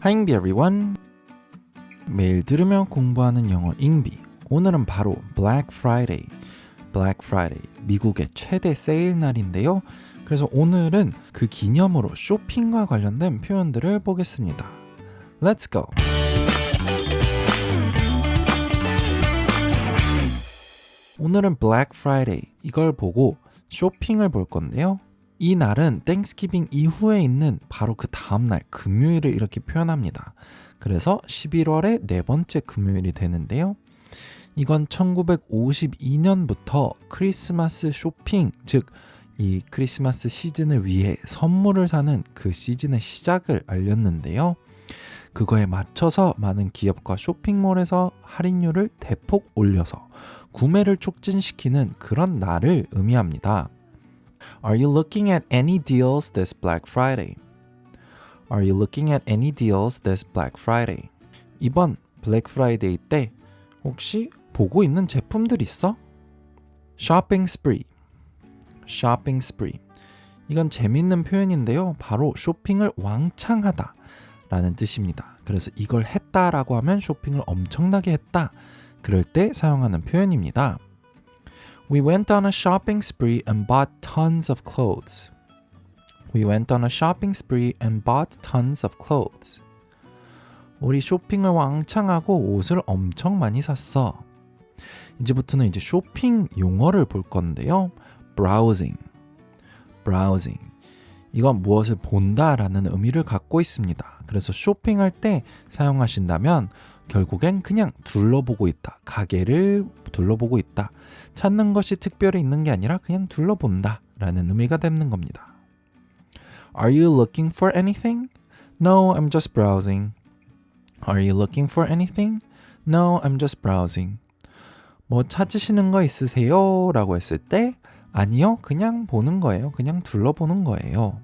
Hi everyone. 매일 들으며 공부하는 영어 잉비. 오늘은 바로 Black Friday. Black Friday. 미국의 최대 세일 날인데요. 그래서 오늘은 그 기념으로 쇼핑과 관련된 표현들을 보겠습니다. Let's go. 오늘은 Black Friday 이걸 보고 쇼핑을 볼 건데요. 이 날은 땡스기빙 이후에 있는 바로 그 다음 날 금요일을 이렇게 표현합니다. 그래서 11월의 네 번째 금요일이 되는데요. 이건 1952년부터 크리스마스 쇼핑, 즉, 이 크리스마스 시즌을 위해 선물을 사는 그 시즌의 시작을 알렸는데요. 그거에 맞춰서 많은 기업과 쇼핑몰에서 할인율을 대폭 올려서 구매를 촉진시키는 그런 날을 의미합니다. Are you looking at any deals this Black Friday? Are you looking at any deals this Black Friday? 이번 블랙 프라이데이 때 혹시 보고 있는 제품들 있어? shopping spree. shopping spree. 이건 재밌는 표현인데요. 바로 쇼핑을 왕창 하다 라는 뜻입니다. 그래서 이걸 했다라고 하면 쇼핑을 엄청나게 했다. 그럴 때 사용하는 표현입니다. We went on a shopping spree and bought tons of clothes. We went on a shopping spree and bought tons of clothes. 우리 쇼핑을 왕창 하고 옷을 엄청 많이 샀어. 이제부터는 이제 쇼핑 용어를 볼 건데요. browsing. browsing. 이건 무엇을 본다라는 의미를 갖고 있습니다. 그래서 쇼핑할 때 사용하신다면 결국엔 그냥 둘러보고 있다. 가게를 둘러보고 있다. 찾는 것이 특별히 있는 게 아니라 그냥 둘러본다. 라는 의미가 되는 겁니다. Are you looking for anything? No, I'm just browsing. Are you looking for anything? No, I'm just browsing. 뭐 찾으시는 거 있으세요? 라고 했을 때 아니요, 그냥 보는 거예요. 그냥 둘러보는 거예요.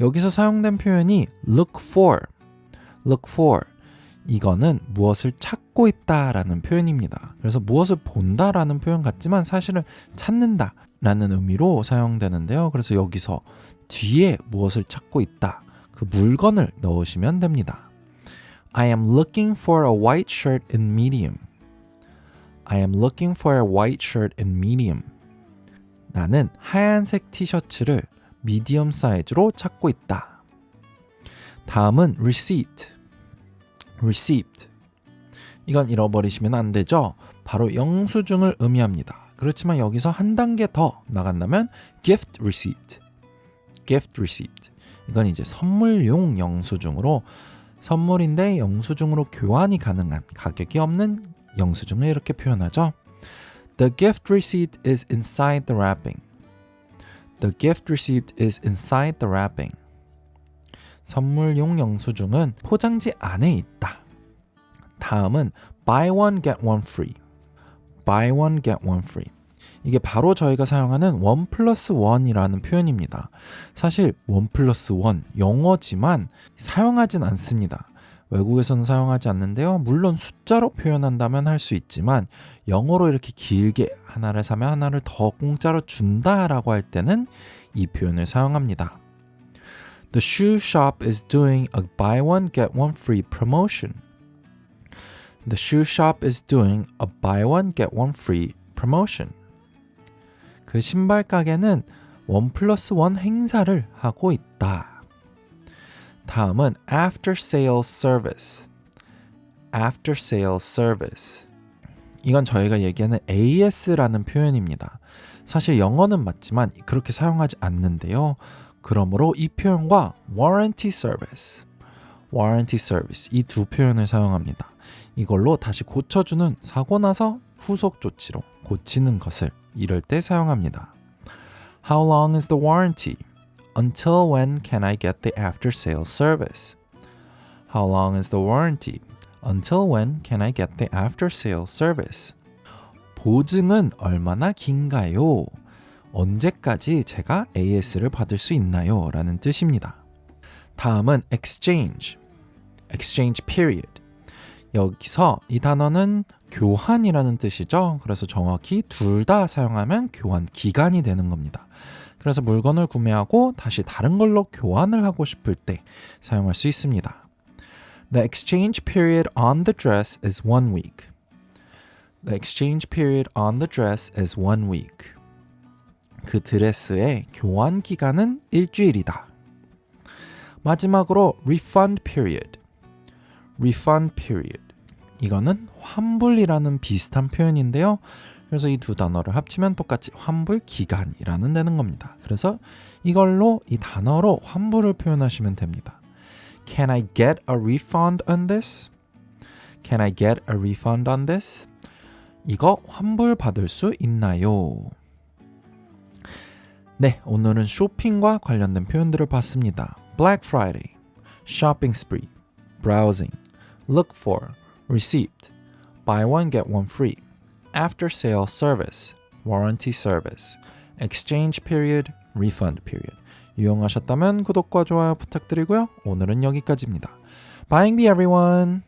여기서 사용된 표현이 look for, look for. 이거는 무엇을 찾고 있다라는 표현입니다. 그래서 무엇을 본다라는 표현 같지만 사실은 찾는다라는 의미로 사용되는데요. 그래서 여기서 뒤에 무엇을 찾고 있다. 그 물건을 넣으시면 됩니다. I am looking for a white shirt in medium. I am looking for a white shirt in medium. 나는 하얀색 티셔츠를 미디엄 사이즈로 찾고 있다. 다음은 receipt. Receipt. 이건 잃어버리시면 안 되죠. 바로 영수증을 의미합니다. 그렇지만 여기서 한 단계 더 나간다면 gift receipt. gift receipt. 이건 이제 선물용 영수증으로 선물인데 영수증으로 교환이 가능한 가격이 없는 영수증을 이렇게 표현하죠. The gift receipt is inside the wrapping. The gift receipt is inside the wrapping. 선물용 영수증은 포장지 안에 있다. 다음은 buy one get one free. buy one get one free. 이게 바로 저희가 사용하는 원 플러스 원이라는 표현입니다. 사실 원 플러스 원 영어지만 사용하진 않습니다. 외국에서는 사용하지 않는데요. 물론 숫자로 표현한다면 할 수 있지만 영어로 이렇게 길게 하나를 사면 하나를 더 공짜로 준다라고 할 때는 이 표현을 사용합니다. The shoe shop is doing a buy one get one free promotion. The shoe shop is doing a buy one get one free promotion. 그 신발 가게는 원 플러스 원 행사를 하고 있다. 다음은 after sales service. after sales service. 이건 저희가 얘기하는 AS라는 표현입니다. 사실 영어는 맞지만 그렇게 사용하지 않는데요. 그러므로 이 표현과 warranty service, warranty service 이 두 표현을 사용합니다. 이걸로 다시 고쳐주는 사고 나서 후속 조치로 고치는 것을 이럴 때 사용합니다. How long is the warranty? Until when can I get the after sales service? How long is the warranty? Until when can I get the after sales service? 보증은 얼마나 긴가요? 언제까지 제가 AS를 받을 수 있나요? 라는 뜻입니다. 다음은 exchange. exchange period. 여기서 이 단어는 교환이라는 뜻이죠. 그래서 정확히 둘 다 사용하면 교환 기간이 되는 겁니다. 그래서 물건을 구매하고 다시 다른 걸로 교환을 하고 싶을 때 사용할 수 있습니다. The exchange period on the dress is one week. The exchange period on the dress is one week. 그 드레스의 교환 기간은 일주일이다. 마지막으로 refund period. refund period. 이거는 환불이라는 비슷한 표현인데요. 그래서 이 두 단어를 합치면 똑같이 환불 기간이라는 되는 겁니다. 그래서 이걸로 이 단어로 환불을 표현하시면 됩니다. Can I get a refund on this? Can I get a refund on this? 이거 환불 받을 수 있나요? 네, 오늘은 쇼핑과 관련된 표현들을 봤습니다. Black Friday, shopping spree, browsing, look for, receipt, buy one get one free, after sale service, warranty service, exchange period, refund period. 유용하셨다면 구독과 좋아요 부탁드리고요. 오늘은 여기까지입니다. Buying me everyone.